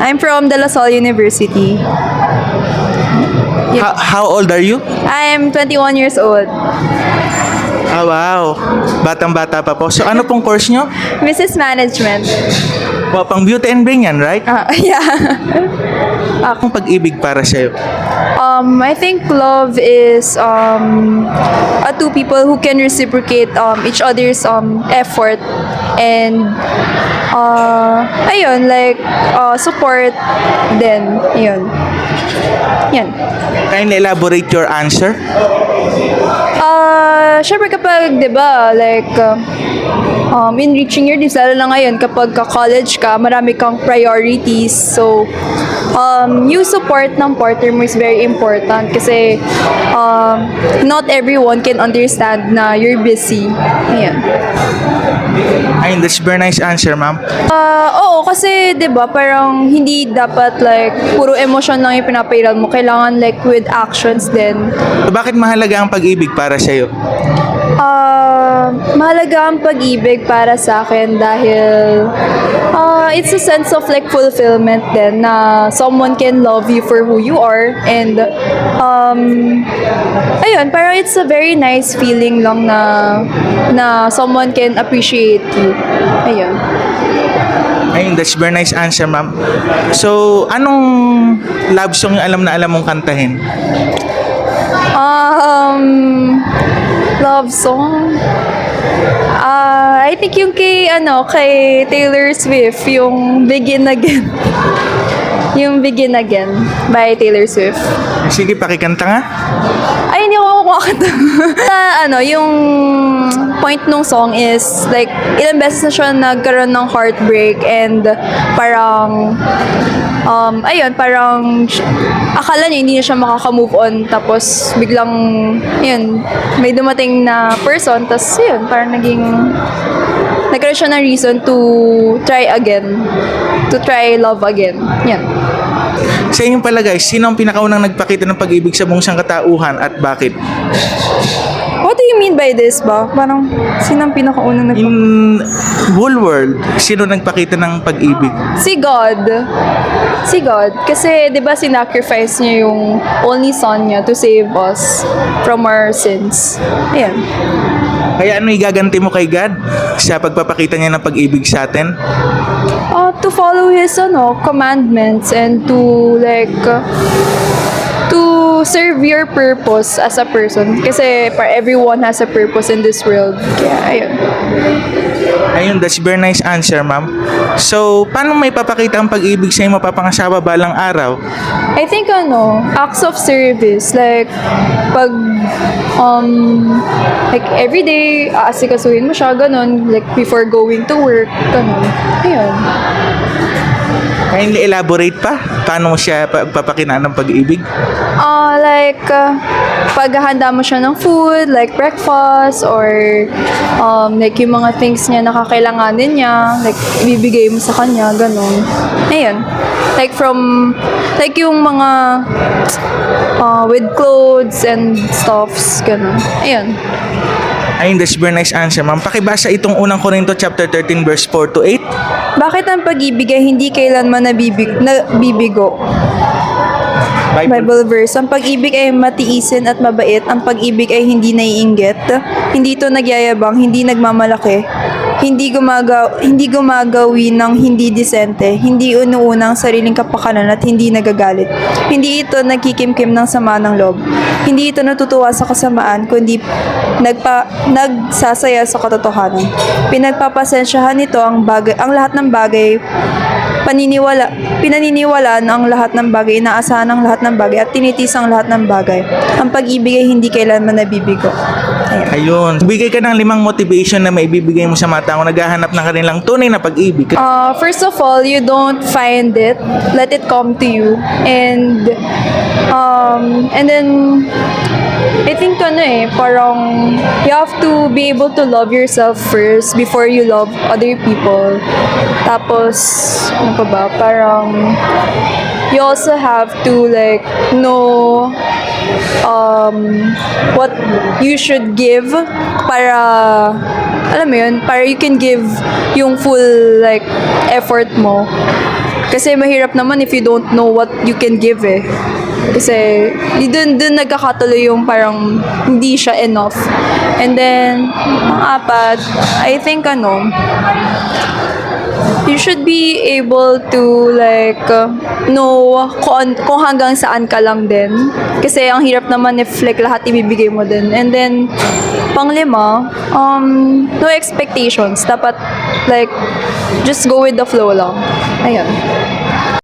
I'm from De La Salle University. How, how old are you? I'm 21 years old. Ah, wow. Batang-bata pa po. So, ano pong course nyo? Business Management. Wow, pang beauty and brain yan, right? Ah, yeah. Akong pag-ibig para sa'yo. Um, I think love is um, uh, two people who can reciprocate um, each other's um, effort and uh, ayun, like uh, support din. Yun. Yan. Kindly elaborate your answer. Ah, syempre kapag, 'di ba, like uh, um, in reaching your dreams, lalo na ngayon kapag ka-college ka, marami kang priorities. So, um, you support ng partner mo is very important kasi um, not everyone can understand na you're busy. Ayan. Ayun, that's very nice answer, ma'am. Ah, oo, kasi 'di ba parang hindi dapat like puro emotion lang yung pinapairal mo. Kailangan like with actions din. So, bakit mahalaga ang pag-ibig para sa'yo? Ah, mahalaga ang pag-ibig para sa akin dahil ah, it's a sense of like fulfillment din na someone can love you for who you are and um, ayun, parang it's a very nice feeling lang na na someone can appreciate you. Ayun. Ayun, that's very nice answer, ma'am. So, anong love song yung alam na alam mong kantahin? Um, love song. Ah, I think yung kay ano, kay Taylor Swift, yung Begin Again. yung Begin Again by Taylor Swift. Sige, pakikanta nga. Ay, hindi ako kumakanta. Na ano, yung point nung song is like ilang beses na siya nagkaroon ng heartbreak and parang um, ayun, parang akala niya hindi na siya makaka-move on tapos biglang yun, may dumating na person tapos yun, parang naging nagkaroon siya ng reason to try again to try love again. Yan. Sa inyong palagay, sino ang pinakaunang nagpakita ng pag-ibig sa buong sangkatauhan at bakit? What do you mean by this ba? Parang, sino ang pinakaunang nag- In whole world, sino nagpakita ng pag-ibig? Si God. Si God. Kasi, di ba, sinacrifice niya yung only son niya to save us from our sins. Ayan. Kaya ano igaganti mo kay God sa pagpapakita niya ng pag-ibig sa atin? Uh, to follow His, ano, commandments and to, like, uh, to serve your purpose as a person. Kasi, para everyone has a purpose in this world. Kaya, ayun. Ayun, that's very nice answer, ma'am. So, paano may papakita ang pag-ibig sa iyong mapapangasawa balang araw? I think ano, acts of service like pag um like every day aasikasuhin mo siya ganun like before going to work ganun. Ayun. Kindly elaborate pa, paano mo siya papakinaan ng pag-ibig? Ah like uh, paghahanda mo siya ng food like breakfast or um like yung mga things niya na kakailanganin niya like ibibigay mo sa kanya ganun. Ayun. Like from like yung mga uh, with clothes and stuffs ganun. Ayun. Ayun, very nice answer, ma'am. Pakibasa itong unang Korinto chapter 13 verse 4 to 8. Bakit ang pag-ibig ay hindi kailanman nabibig, nabibigo? Bible verse, ang pag-ibig ay matiisin at mabait, ang pag-ibig ay hindi naiinggit, hindi ito nagyayabang, hindi nagmamalaki, hindi gumagaw hindi gumagawi ng hindi disente, hindi unuunang sariling kapakanan at hindi nagagalit. Hindi ito nagkikimkim ng sama ng loob. Hindi ito natutuwa sa kasamaan, kundi nagpa, nagsasaya sa katotohanan. Pinagpapasensyahan nito ang bagay, ang lahat ng bagay paniniwala, pinaniniwalaan ang lahat ng bagay, inaasahan ang lahat ng bagay at tinitis ang lahat ng bagay. Ang pag-ibig ay hindi kailanman nabibigo. Ayan. Ayun. Bigay ka ng limang motivation na maibibigay mo sa mga tao naghahanap ng kanilang tunay na pag-ibig. Uh, first of all, you don't find it. Let it come to you. And, um, and then, I think ano eh, parang you have to be able to love yourself first before you love other people. Tapos, ano pa ba, parang you also have to like know um, what you should give para alam mo yun, para you can give yung full like effort mo Kasi mahirap naman if you don't know what you can give eh. Kasi dun, dun nagkakatuloy yung parang hindi siya enough. And then, ang apat, I think ano, you should be able to like uh, know kung, kung hanggang saan ka lang din. Kasi ang hirap naman if like lahat ibibigay mo din. And then, panglima, um, no expectations. Dapat like, just go with the flow lang. Ayun.